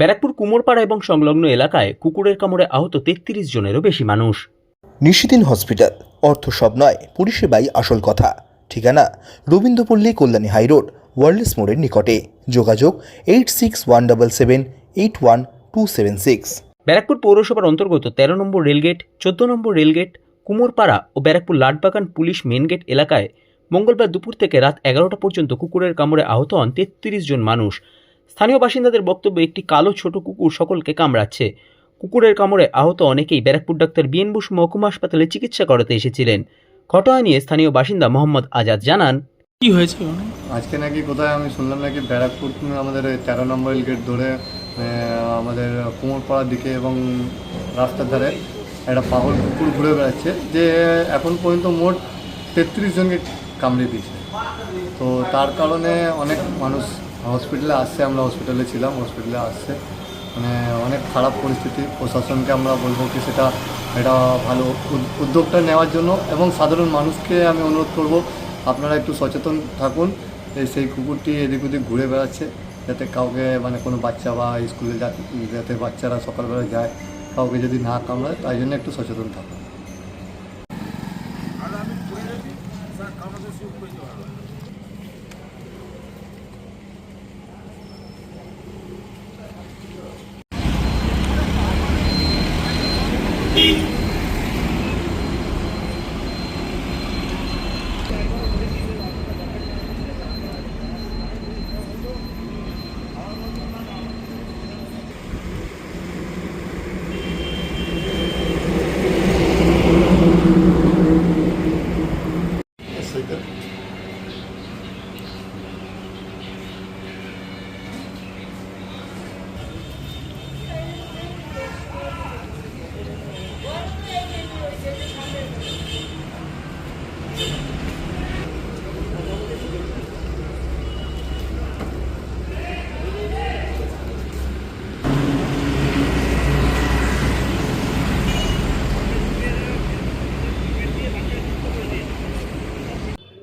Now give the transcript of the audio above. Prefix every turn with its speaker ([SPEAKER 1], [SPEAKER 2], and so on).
[SPEAKER 1] ব্যারাকপুর কুমোরপাড়া এবং সংলগ্ন এলাকায় কুকুরের কামড়ে আহত তেত্রিশ জনেরও বেশি মানুষ।
[SPEAKER 2] নিশিদিন হসপিটাল অর্থ সব নয় পরিষেবাই আসল কথা। ঠিকানা রবীন্দ্রপল্লী কল্যাণী হাইরোড ওয়ার্ল্ডস মোড়ের নিকটে। যোগাযোগ eight six one double seven eight one two seven six.
[SPEAKER 1] Barrackpore পৌরসভার অন্তর্গত তেরো নম্বর রেলগেট চোদ্দ নম্বর রেলগেট কুমোরপাড়া ও Barrackpore Latbagan police main gate এলাকায় মঙ্গলবার দুপুর থেকে রাত এগারোটা পর্যন্ত কুকুরের কামড়ে আহত হন তেত্রিশ জন মানুষ। স্থানীয় বাসিন্দাদের বক্তব্য একটি কালো ছোট কুকুর সকলকে কামড়াচ্ছে। কুকুরের কামড়ে আহত অনেকেই ব্যারাকপুর ডাক্তার বিএন বুস মহকুমা হাসপাতালে চিকিৎসা করাতে এসেছিলেন। ঘটনা নিয়ে স্থানীয় বাসিন্দা মোহাম্মদ আজাদ জানান
[SPEAKER 3] কি হয়েছে
[SPEAKER 4] আজকে নাকি কোথায় আমি শুনলাম নাকি ব্যারাকপুর আমাদের ওই তেরো নম্বর গেট ধরে আমাদের কুমোরপাড়ার দিকে এবং রাস্তার ধারে একটা পাগল কুকুর ঘুরে বেড়াচ্ছে যে এখন পর্যন্ত মোট তেত্রিশ জনকে কামড়ে দিয়েছে। তো তার কারণে অনেক মানুষ হসপিটালে আসছে, আমরা হসপিটালে ছিলাম, হসপিটালে আসছে। মানে অনেক খারাপ পরিস্থিতি। প্রশাসনকে আমরা বলব কি সেটা, এটা ভালো উদ- উদ্যোগটা নেওয়ার জন্য এবং সাধারণ মানুষকে আমি অনুরোধ করব, আপনারা একটু সচেতন থাকুন। সেই কুকুরটি এদিক ওদিক ঘুরে বেড়াচ্ছে, যাতে কাউকে মানে কোনো বাচ্চা বা স্কুলে যাতে বাচ্চারা সকালবেলা যায়, কাউকে যদি না কামড়ায়, তাই জন্য একটু সচেতন থাকুন।